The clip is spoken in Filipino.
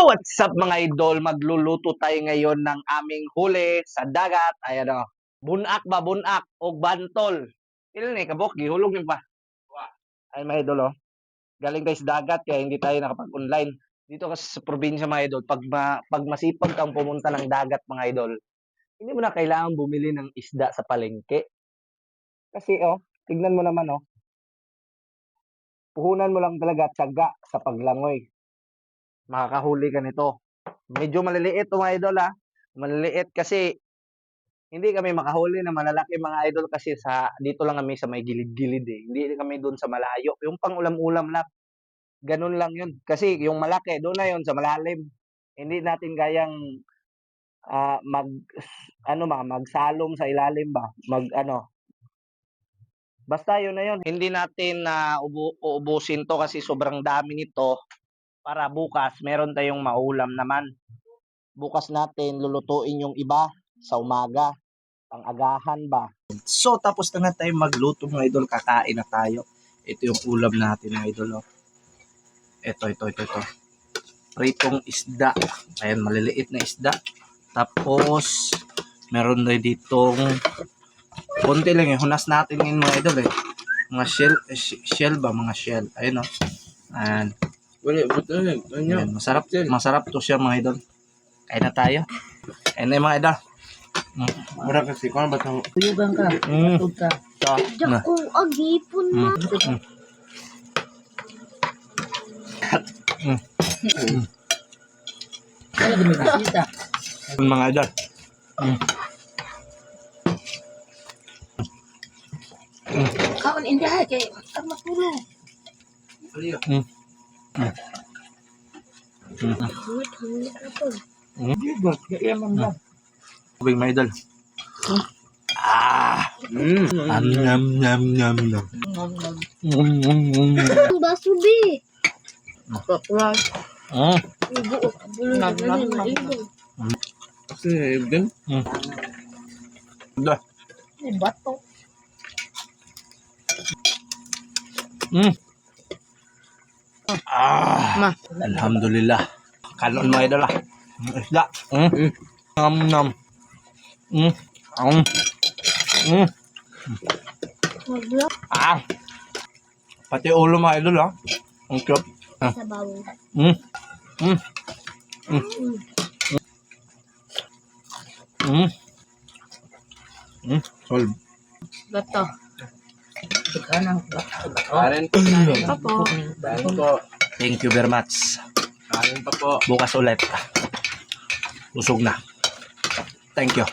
So what's up mga idol? Magluluto tayo ngayon ng aming huli sa dagat. Ayan o. Bunak ba? Bunak o bantol. Ilan eh, kabok. Gihulog yung pa. Ay mga idol o. Galing tayo sa dagat kaya hindi tayo nakapag-online. Dito kasi sa probinsya mga idol, pag, ma, pag masipag kang pumunta ng dagat mga idol, hindi mo na kailangan bumili ng isda sa palengke. Kasi oh, tignan mo naman oh. Puhunan mo lang talaga tiyaga sa paglangoy makakahuli ka nito. Medyo maliliit to mga idol ha. Maliliit kasi hindi kami makahuli na malalaki mga idol kasi sa dito lang kami sa may gilid-gilid eh. Hindi kami doon sa malayo. Yung pang ulam-ulam lang. Ganun lang yun. Kasi yung malaki, doon na yun sa malalim. Hindi natin kayang ah, mag ano ma magsalom sa ilalim ba mag ano basta yun na yun hindi natin na ubu- uubusin to kasi sobrang dami nito para bukas meron tayong maulam naman. Bukas natin lulutuin yung iba sa umaga, pang agahan ba. So, tapos na nga tayo magluto mga idol. Kakain na tayo. Ito yung ulam natin mga idol. Oh. Ito, ito, ito, ito. Pritong isda. Ayan, maliliit na isda. Tapos, meron na ditong konti lang eh. Hunas natin yung mga idol eh. Mga shell, eh, sh- shell ba? Mga shell. Ayun oh. Ayan. Wala, buto na. Ano? Ayan, masarap, masarap to siya mga idol. Kain na tayo. Kain na yung mga idol. Mm. Mura kasi, kung ano ba ito? Tuyugan ka. Mm. Tug ka. Ito. Na. Ako, agipon Mm. na. Wala kami bisita. Yung mga idol. Kaon hindi ay kay ang matulog. Mm. Kaya man ba? Tubig mga idol. Ah! Mm. Am, nyam, nyam, nyam, nyam. Ngom ngom. Mm, mm, mm. Ang baso, be. Kapwa. Mm. Ibo, bulo na Nam, nam, nam. Kasi, din. Da. Ni bato. Ah! Ma. Alhamdulillah. Kanon mga idol ah. Isda. Mm. Mm. Nam, nam. Mm. Mm. Mm. Ah! Pati ulo mga idol ah. Ang cute. Ah. sa bawo. Mm. Mm. Mm. Mm. Mm. Solve. Bato. Kanin po. Papo. Kanin po. Thank you very much. Kanin pa po. Bukas ulit. Busog na. Thank you.